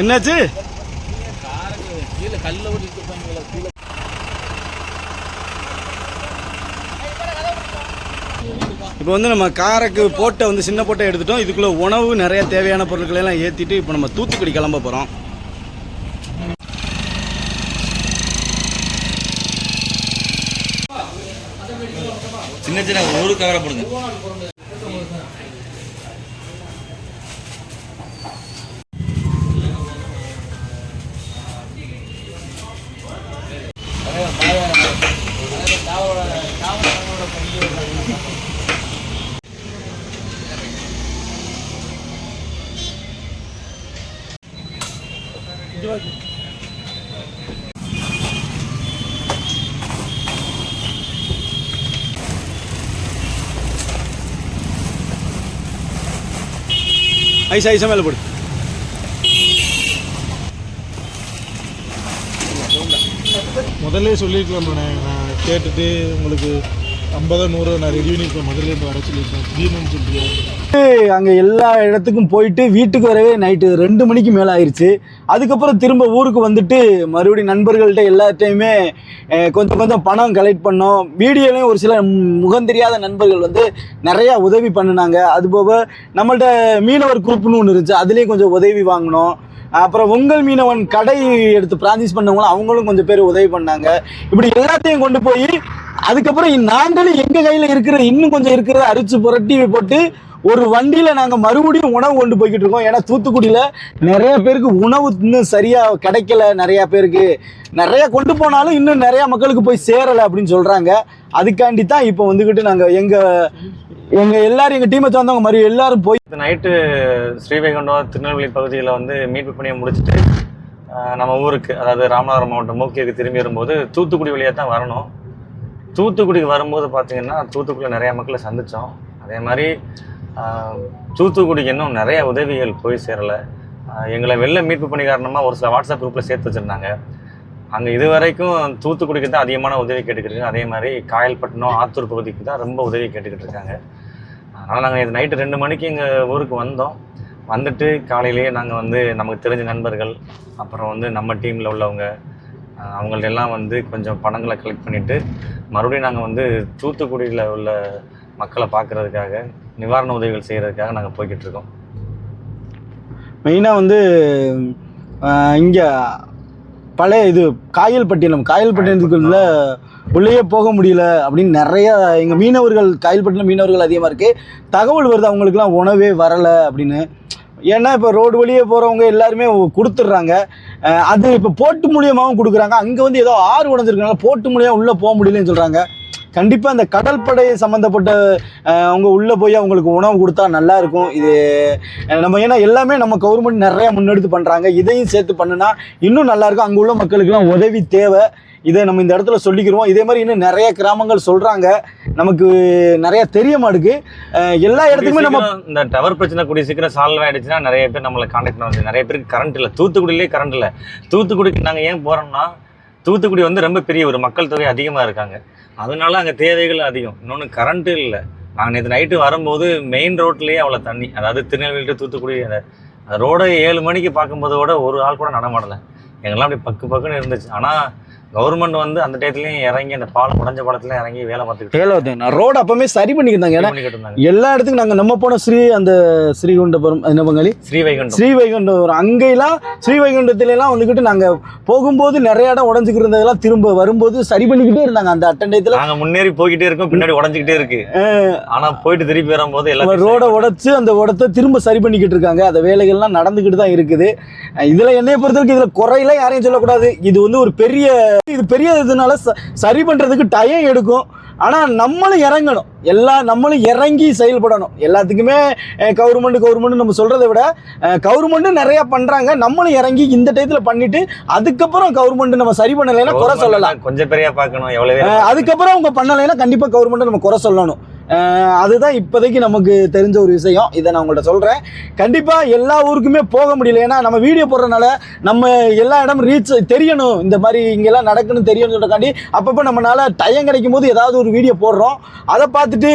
என்னாச்சு? இப்போ வந்து நம்ம காரைக்கு போட்டை வந்து சின்ன போட்டை எடுத்துட்டோம். இதுக்குள்ள உணவு நிறைய தேவையான பொருட்களை எல்லாம் ஏற்றிட்டு இப்போ நம்ம தூத்துக்குடி கிளம்ப போகிறோம் சின்ன சின்ன ஒரு கவரை போடுங்க. ஐசா ஐசா மேலே போடு. முதல்ல சொல்லியிருக்கலாம் நான் கேட்டுட்டு உங்களுக்கு ஐம்பதோ நூறு நான் ரெடி பண்ணியிருப்பேன் இப்போ வர சொல்லியிருக்கேன் திடீர்னு சொல்லிட்டு. அங்கே எல்லா இடத்துக்கும் போயிட்டு வீட்டுக்கு வரவே நைட்டு ரெண்டு மணிக்கு மேலே ஆயிடுச்சு அதுக்கப்புறம் திரும்ப ஊருக்கு வந்துட்டு மறுபடியும் நண்பர்கள்ட்ட எல்லாத்தையுமே கொஞ்சம் கொஞ்சம் பணம் கலெக்ட் பண்ணோம். வீடியோலையும் ஒரு சில முகம் தெரியாத நண்பர்கள் வந்து நிறையா உதவி பண்ணினாங்க. அதுபோக நம்மள்ட்ட மீனவர் குரூப்னு ஒன்று இருந்துச்சு. அதுலேயும் கொஞ்சம் உதவி வாங்கினோம். அப்புறம் உங்கள் மீனவன் கடை எடுத்து பிரான்சிஸ் பண்ணவங்களும் அவங்களும் கொஞ்சம் பேர் உதவி பண்ணாங்க. இப்படி எல்லாத்தையும் கொண்டு போய் அதுக்கப்புறம் நாங்களும் எங்கள் கையில் இருக்கிற இன்னும் கொஞ்சம் இருக்கிறத அரிச்சு புரட்டி போட்டு ஒரு வண்டியில் நாங்கள் மறுபடியும் உணவு கொண்டு போய்கிட்டு இருக்கோம். ஏன்னா தூத்துக்குடியில் நிறைய பேருக்கு உணவு இன்னும் சரியாக கிடைக்கல. நிறையா பேருக்கு நிறைய கொண்டு போனாலும் இன்னும் நிறையா மக்களுக்கு போய் சேரலை அப்படின்னு சொல்கிறாங்க அதுக்காண்டி தான் இப்போ வந்துக்கிட்டு நாங்கள் எங்கள் எங்கள் எல்லாரும் எங்கள் டீமை சேர்ந்தவங்க மாதிரி எல்லாரும் போய் நைட்டு ஸ்ரீவைகுண்டம் திருநெல்வேலி பகுதியில் வந்து மீட்பு பணியை முடிச்சுட்டு நம்ம ஊருக்கு அதாவது ராமநாதபுரம் மாவட்டம் மூக்கியருக்கு திரும்பி வரும்போது தூத்துக்குடி வழியாக தான் வரணும். தூத்துக்குடிக்கு வரும்போது பார்த்தீங்கன்னா தூத்துக்குடியில் நிறையா மக்களை சந்தித்தோம் அதே மாதிரி தூத்துக்குடிக்கு இன்னும் நிறைய உதவிகள் போய் சேரலை. எங்களை வெளில மீட்பு பணி காரணமாக ஒரு சில வாட்ஸ்அப் குரூப்பில் சேர்த்து வச்சுருந்தாங்க. அங்கே இது வரைக்கும் தூத்துக்குடிக்கு தான் அதிகமான உதவி கேட்டுக்கிட்டு அதே மாதிரி காயல்பட்டினம் ஆத்தூர் பகுதிக்கு தான் ரொம்ப உதவி கேட்டுக்கிட்டு இருக்காங்க. அதனால் நாங்கள் இது நைட்டு ரெண்டு மணிக்கு எங்கள் ஊருக்கு வந்தோம். வந்துட்டு காலையிலேயே நாங்கள் வந்து நமக்கு தெரிஞ்ச நண்பர்கள் அப்புறம் வந்து நம்ம டீமில் உள்ளவங்க எல்லாம் வந்து கொஞ்சம் பணங்களை கலெக்ட் பண்ணிவிட்டு மறுபடியும் நாங்கள் வந்து தூத்துக்குடியில் உள்ள மக்களை பார்க்குறதுக்காக நிவாரண உதவிகள் செய்கிறதுக்காக நாங்கள் போய்கிட்டு இருக்கோம். மெயினாக வந்து இங்கே பழைய இது காயல்பட்டினம் காயல்பட்டினத்துக்குள்ள உள்ளேயே போக முடியல அப்படின்னு நிறைய எங்கள் மீனவர்கள் காயல்பட்டினம் மீனவர்கள் அதிகமாக இருக்குது தகவல் வருது அவங்களுக்குலாம் உணவே வரலை அப்படின்னு. ஏன்னா இப்போ ரோடு வழியே போகிறவங்க எல்லாருமே கொடுத்துட்றாங்க. அது இப்போ போட்டு மூலியமாகவும் கொடுக்குறாங்க. அங்கே வந்து ஏதோ ஆறு உடஞ்சிருக்கனால போட்டு மூலியமாக உள்ளே போக முடியலன்னு சொல்கிறாங்க கண்டிப்பாக அந்த கடற்படை சம்மந்தப்பட்ட அஹ், அவங்க உள்ளே போய் அவங்களுக்கு உணவு கொடுத்தா நல்லா இருக்கும். இது நம்ம ஏன்னா எல்லாமே நம்ம கவர்மெண்ட் நிறைய முன்னெடுத்து பண்ணுறாங்க இதையும் சேர்த்து பண்ணுனா இன்னும் நல்லா இருக்கும். அங்கே உள்ள மக்களுக்கெல்லாம் உதவி தேவை. இதை நம்ம இந்த இடத்துல சொல்லிக்கிறோம் இதே மாதிரி இன்னும் நிறைய கிராமங்கள் சொல்கிறாங்க நமக்கு நிறைய தெரிய மாட்டுக்கு. எல்லா இடத்துக்குமே நம்ம இந்த டவர் பிரச்சனை கூடிய சீக்கிரம் சால்வ் ஆயிடுச்சுன்னா நிறைய பேர் நம்மளை காண்டாக்ட் பண்ணுவாங்க நிறைய பேருக்கு கரண்ட் இல்லை. தூத்துக்குடியிலே கரண்ட் இல்லை. தூத்துக்குடிக்கு நாங்கள் ஏன் போகிறோம்னா தூத்துக்குடி வந்து ரொம்ப பெரிய ஒரு மக்கள் தொகை அதிகமாக இருக்காங்க. அதனால அங்கே தேவைகள் அதிகம். இன்னொன்று கரண்ட்டு இல்லை. நாங்கள் நேற்று நைட்டு வரும்போது மெயின் ரோட்லேயே அவ்வளோ தண்ணி அதாவது திருநெல்வேலி தூத்துக்குடி அந்த அந்த ரோடை ஏழு மணிக்கு பார்க்கும்போதோட ஒரு ஆள் கூட நடமாடலை. எங்கெல்லாம் அப்படி பக்கு பக்குன்னு இருந்துச்சு. ஆனால் கவர்மெண்ட் வந்து அந்த டயத்துலையும் இறங்கி அந்த பாலம் உடஞ்ச பாலத்துலையும் இறங்கி வேலை பார்த்துக்கிட்டு வேலை நான் ரோடு அப்பவுமே சரி பண்ணிக்கிட்டாங்க. ஏன்னா எல்லா இடத்துக்கும் நாங்கள் நம்ம போன ஸ்ரீ அந்த ஸ்ரீகுண்டபுரம் என்ன பங்காளி? ஸ்ரீவைகுண்டம். ஸ்ரீவைகுண்டம் அங்கெல்லாம் ஸ்ரீவைகுண்டத்துல எல்லாம் வந்துக்கிட்டு நாங்க போகும்போது நிறைய இடம் உடஞ்சிக்கிட்டு இருந்ததெல்லாம் திரும்ப வரும்போது சரி பண்ணிக்கிட்டே இருந்தாங்க. அந்த அட்டண்டயத்துல நாங்க முன்னேறி போய்கிட்டே இருக்கோம் பின்னாடி உடஞ்சிக்கிட்டே இருக்கு. ஆனா போயிட்டு திருப்பி வரும்போது எல்லாம் ரோட உடைச்சு அந்த உடத்தை திரும்ப சரி பண்ணிக்கிட்டு இருக்காங்க. அந்த வேலைகள்லாம் நடந்துக்கிட்டு தான் இருக்குது. இதுல என்னைய பொறுத்தவரைக்கும் இதுல குறையெல்லாம் யாரையும் சொல்லக்கூடாது. இது வந்து ஒரு பெரிய இது பெரிய இதனால சரி பண்றதுக்கு டைம் எடுக்கும். ஆனா நம்மளும் இறங்கணும். எல்லா நம்மளும் இறங்கி செயல்படணும். எல்லாத்துக்குமே கவர்மெண்ட் கவர்மெண்ட் நம்ம சொல்றதை விட கவர்மெண்ட்டும் நிறைய பண்றாங்க. நம்மளும் இறங்கி இந்த டயத்துல பண்ணிட்டு அதுக்கப்புறம் கவர்மெண்ட் நம்ம சரி பண்ணலைன்னா குறை சொல்லலாம். கொஞ்சம் பெரிய பார்க்கணும். அஹ் அதுக்கப்புறம் அவங்க பண்ணலைன்னா கண்டிப்பாக கவர்மெண்ட்டை நம்ம குறை சொல்லணும். அதுதான் இப்போதைக்கு நமக்கு தெரிஞ்ச ஒரு விஷயம். இதை நான் உங்கள்கிட்ட சொல்கிறேன் கண்டிப்பாக எல்லா ஊருக்குமே போக முடியல. ஏன்னா நம்ம வீடியோ போடுறதுனால நம்ம எல்லா இடமும் ரீச் தெரியணும். இந்த மாதிரி இங்கெல்லாம் நடக்குன்னு தெரியணும்னு சொல்றக்காண்டி அப்பப்போ நம்மளால் டைம் கிடைக்கும் போது ஏதாவது ஒரு வீடியோ போடுறோம். அதை பார்த்துட்டு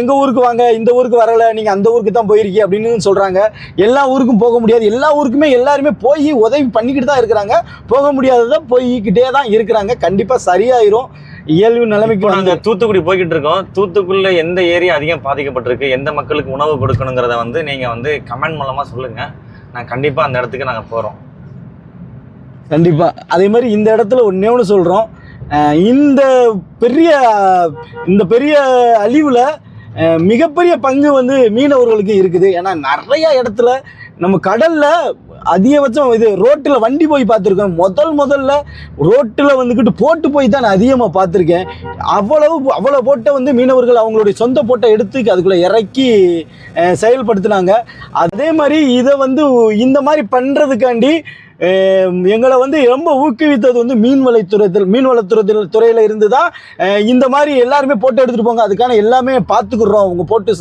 எங்கள் ஊருக்கு வாங்க? இந்த ஊருக்கு வரலை. நீங்கள் அந்த ஊருக்கு தான் போயிருக்கீங்க அப்படின்னு சொல்கிறாங்க எல்லா ஊருக்கும் போக முடியாது. எல்லா ஊருக்குமே எல்லாருமே போய் உதவி பண்ணிக்கிட்டு தான் இருக்கிறாங்க. போக முடியாததை போய்கிட்டே தான் இருக்கிறாங்க. கண்டிப்பாக சரியாயிரும். இயல்பு நிலைமைக்கு நாங்க தூத்துக்குடி போய்கிட்டு இருக்கோம். தூத்துக்குடியில எந்த ஏரியா அதிகம் பாதிக்கப்பட்டிருக்கு? எந்த மக்களுக்கு உணவு கொடுக்கணுங்கிறத வந்து நீங்க வந்து கமெண்ட் மூலமா சொல்லுங்க. நான் கண்டிப்பா அந்த இடத்துக்கு நாங்க போறோம். கண்டிப்பாக அதே மாதிரி இந்த இடத்துல ஒன்றே ஒன்று சொல்கிறோம் இந்த பெரிய இந்த பெரிய அழிவில் மிகப்பெரிய பங்கு வந்து மீனவர்களுக்கு இருக்குது. ஏன்னா நிறைய இடத்துல நம்ம கடலில் அதிகபட்சம் இது ரோட்டில் வண்டி போய் பார்த்துருக்கேன். முதல் முதல்ல ரோட்டில் வந்துக்கிட்டு போட்டு போய் தான் நான் அதிகமாக பார்த்துருக்கேன். அவ்வளவு அவ்வளோ போட்டை வந்து மீனவர்கள் அவங்களுடைய சொந்த போட்டை எடுத்து அதுக்குள்ளே இறக்கி செயல்படுத்தினாங்க. அதே மாதிரி இதை வந்து இந்த மாதிரி பண்ணுறதுக்காண்டி எங்களை வந்து ரொம்ப ஊக்குவித்தது வந்து மீன்வளைத்துறையில் மீன்வளத்துறையில் துறையில் இருந்து தான் இந்த மாதிரி எல்லாருமே போட்டோ எடுத்துகிட்டு போங்க. அதுக்கான எல்லாமே பார்த்துக்குறோம் அவங்க போட்டு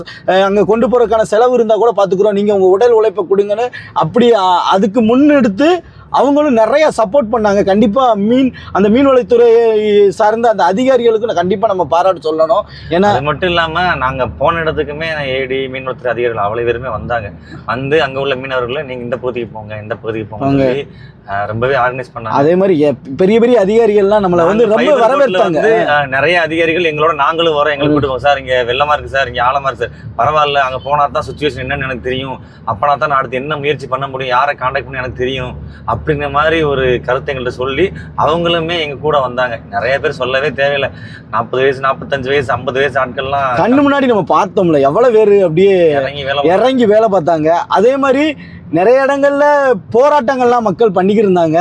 அங்கே கொண்டு போகிறதுக்கான செலவு இருந்தால் கூட பார்த்துக்குறோம் நீங்கள் உங்கள் உடல் உழைப்பை கொடுங்கன்னு அப்படி அதுக்கு முன்னெடுத்து அவங்களும் நிறைய சப்போர்ட் பண்ணாங்க. கண்டிப்பாக மீன் அந்த மீன்வளத்துறை சார்ந்த அந்த அதிகாரிகளுக்கு கண்டிப்பாக நம்ம பாராட்டு சொல்லணும். ஏன்னா அது மட்டும் இல்லாம நாங்க போன இடத்துக்குமே ஏடி மீன்வளத்துறை அதிகாரிகள் அவ்வளவு பேருமே வந்தாங்க. வந்து அங்க உள்ள மீனவர்களை நீங்க இந்த பகுதிக்கு போங்க இந்த பகுதிக்கு போங்க ரொம்பவே ஆர்கனைஸ் பண்ணாங்க. அதே மாதிரி பெரிய பெரிய அதிகாரிகள்லாம் நம்மளை வந்து ரொம்ப வரவேற்பாங்க. நிறைய அதிகாரிகள் எங்களோட நாங்களும் வரோம். எங்களுக்கு கூட்டு சார் இங்க வெள்ளமா இருக்கு சார் இங்க ஆழமா இருக்கு சார். பரவாயில்ல அங்க போனா தான் சுச்சுவேஷன் என்னன்னு எனக்கு தெரியும். அப்பனா தான் நான் அடுத்து என்ன முயற்சி பண்ண முடியும் யாரை காண்டாக்ட் பண்ணி எனக்கு தெரியும். அப்படிங்கிற மாதிரி ஒரு கருத்தை எங்கள்கிட்ட சொல்லி அவங்களுமே எங்க கூட வந்தாங்க. நிறைய பேர் சொல்லவே தேவையில்லை. நாற்பது வயசு நாற்பத்தஞ்சு வயசு ஐம்பது வயசு ஆட்கள்லாம் கண்ணு முன்னாடி நம்ம பார்த்தோம்ல எவ்வளவு பேர் அப்படியே இறங்கி வேலை இறங்கி வேலை பார்த்தாங்க. அதே மாதிரி நிறைய இடங்கள்ல போராட்டங்கள்லாம் மக்கள் பண்ணிக்கிட்டு இருந்தாங்க.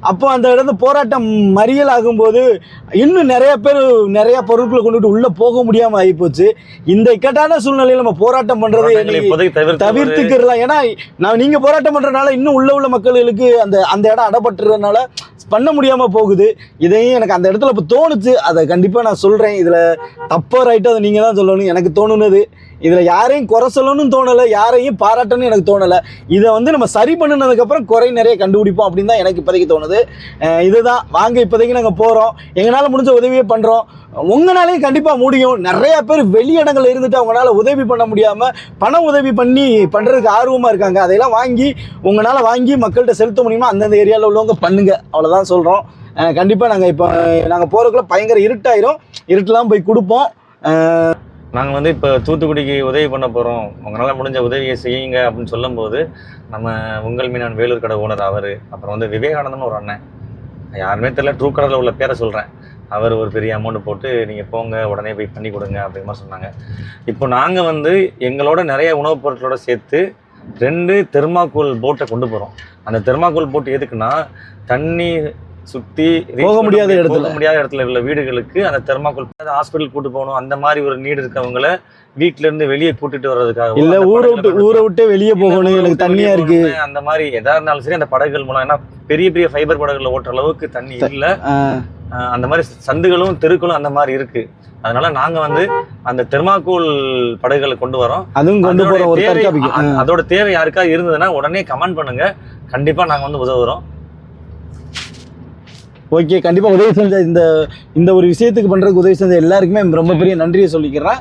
அப்போ அந்த இடத்துல போராட்டம் மறியல் ஆகும்போது இன்னும் நிறைய பேர் நிறைய பொருட்களை கொண்டுட்டு உள்ள போக முடியாம ஆகிப்போச்சு. இந்த இக்கட்டான சூழ்நிலையில நம்ம போராட்டம் ஒரு- தவிர்த்துக்கிறலாம் ஏன்னா நான் நீங்க போராட்டம் பண்றதுனால இன்னும் உள்ள உள்ள மக்களுக்கு அந்த அந்த இடம் அடப்பட்டுறதுனால பண்ண முடியாம போகுது. இதையும் எனக்கு அந்த இடத்துல இப்போ தோணுச்சு. அதை கண்டிப்பா நான் சொல்றேன். இதுல தப்போ ரைட்டோ அதை நீங்க தான் சொல்லணும். எனக்கு தோணுனது. இதில் யாரையும் குறை சொல்லணும்னு தோணலை யாரையும் பாராட்டணும்னு எனக்கு தோணலை. இதை வந்து நம்ம சரி பண்ணினதுக்கப்புறம் குறை நிறைய கண்டுபிடிப்போம் அப்படின்னு தான் எனக்கு இப்போதைக்கு தோணுது. இதுதான். வாங்க இப்போதைக்கு நாங்கள் போகிறோம் எங்களால் முடிஞ்ச உதவியே பண்ணுறோம் உங்களாலையும் கண்டிப்பாக முடியும். நிறைய பேர் வெளியிடங்கள்ல இருந்துட்டு அவங்களால உதவி பண்ண முடியாமல் பண உதவி பண்ணி பண்ணுறதுக்கு ஆர்வமாக இருக்காங்க. அதையெல்லாம் வாங்கி உங்களால் வாங்கி மக்கள்கிட்ட செலுத்த முடியுமா? அந்தந்த ஏரியாவில் உள்ளவங்க பண்ணுங்க. அவ்வளோதான் சொல்கிறோம் கண்டிப்பாக நாங்கள் இப்போ நாங்கள் போகிறதுக்குள்ள பயங்கர இருட்டாயிரும். இருட்டெலாம் போய் கொடுப்போம். நாங்கள் வந்து இப்போ தூத்துக்குடிக்கு உதவி பண்ண போகிறோம் உங்களால் முடிஞ்ச உதவியை செய்யுங்க அப்படின்னு சொல்லும்போது நம்ம உங்கள் மீனான் வேலூர் கடை ஓனர் அவர் அப்புறம் வந்து விவேகானந்தன் ஒரு அண்ணன். யாருமே தெரியல ட்ரூ கடலில் உள்ள பேரை சொல்கிறேன் அவர் ஒரு பெரிய அமௌண்ட் போட்டு நீங்கள் போங்க உடனே போய் பண்ணி கொடுங்க அப்படிமா சொன்னாங்க. இப்போ நாங்கள் வந்து எங்களோட நிறைய உணவுப் பொருட்களோட சேர்த்து ரெண்டு தெர்மாக்கோல் போட்டை கொண்டு போகிறோம் அந்த தெர்மாக்கோல் போட்டு எதுக்குன்னா தண்ணி சுற்றி போக முடியாத இடத்துல. போக முடியாத இடத்துல உள்ள வீடுகளுக்கு அந்த தெர்மாக்கோல் ஹாஸ்பிட்டல் கூட்டு போகணும் அந்த மாதிரி ஒரு நீடு இருக்கவங்கள வீட்ல இருந்து வெளியே கூட்டிட்டு வர்றதுக்காக இல்லை ஊரை விட்டு ஊரை விட்டே வெளியே போகணும் எனக்கு தண்ணியாக இருக்குது அந்த மாதிரி எதா இருந்தாலும் சரி அந்த படகுகள் மூலம் ஏன்னா பெரிய பெரிய ஃபைபர் படகுல ஓட்டுற அளவுக்கு தண்ணி இல்ல. அந்த மாதிரி சந்துகளும் தெருக்களும் அந்த மாதிரி இருக்கு. அதனால நாங்க வந்து அந்த தெர்மாக்கோல் படகுகளை கொண்டு வரோம். அதுவும் கொண்டு அ- அதோட தேவை யாருக்காவது இருந்ததுன்னா உடனே கமெண்ட் பண்ணுங்க. கண்டிப்பா நாங்க வந்து உதவுறோம். ஓகே கண்டிப்பாக உதவி செஞ்ச இந்த இந்த ஒரு விஷயத்துக்கு பண்ணுறதுக்கு உதவி செஞ்ச எல்லாருக்குமே ரொம்ப பெரிய நன்றியை சொல்லிக்கிறேன்.